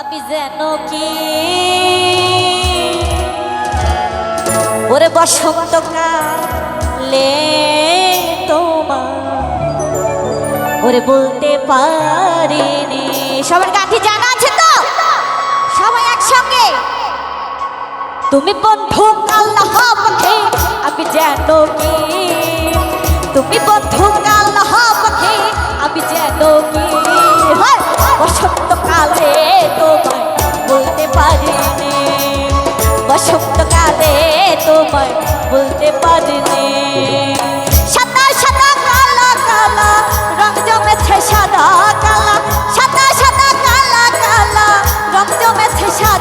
আমি যেন কি? ওরে বসন্তকালে তোমার ওরে বলতে পারিনি। সবার গাঠি জানা আছে তো? সবাই একসঙ্গে? তুমি বন্ধু আল্লাহ পাখি আমি যেন কি? তুমি বন্ধু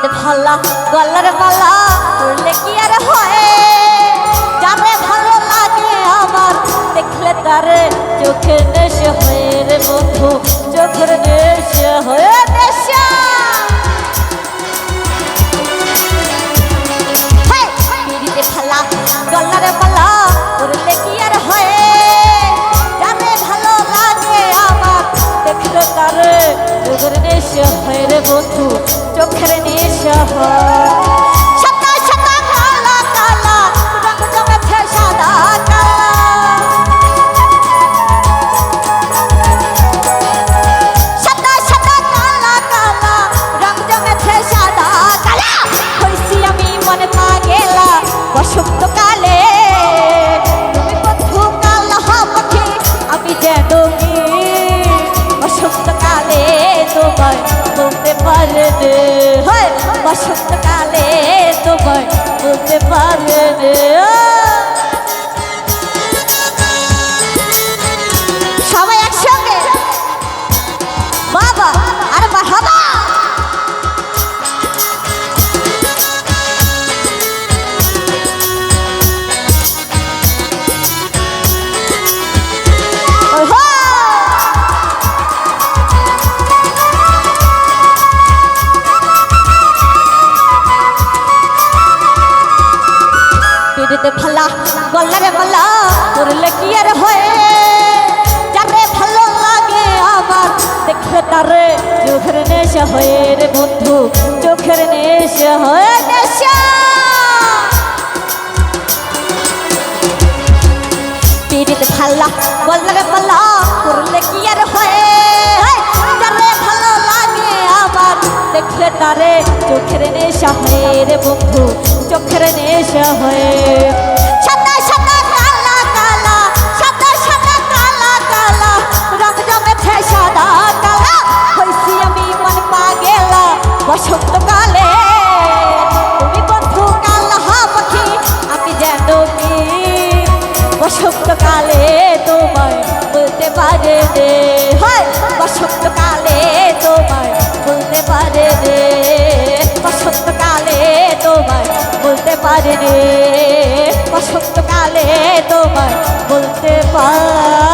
পিড়িতে ভালা, গলার মালা করলে কি আর হয়? যাবে ভালো লাগে আমার, দেখলে তারে চোখের নেশে হয়ে রে বন্ধু, চোখের নেশে হয়ে নেশা। ভালা, গলার কি আর হয়? যাবে ভালো লাগে আমার, দেখলে তারে চোখের নেশে হয় রে বন্ধু চোখের নেশে সাদা সাদা কালা কালা রং জমেছে সাদা কালা সাদা সাদা কালা কালা রং জমেছে সাদা কালা হইছি আমি পাগেলা বসন্তকালে তুমি বন্ধু কালা পাখি আমি যেন কি বসন্তকালে তোমায় বলতে পারে হয় বসন্তকালে তোমায় বলতে পারে সবাই পিড়িতে ভালা গলারে মালা করলে কি হয়? যারে ভালো লাগে আমার দেখলে তারে চোখের নেশা হয়ে রে বন্ধু, চোখের নেশা হয়ে নেশা। পিড়িতে ভালা গলারে মালা করলে কি হয়? তারে চোখের নেশা বন্ধু, চোখের নেশা হয়ে। বসন্তকালে। আমি যেন বসন্তকালে তোমায় বলতে পারে রে। হয়, বসন্তকালে পারে রে বসন্তকালে তোমায় বলতে পার।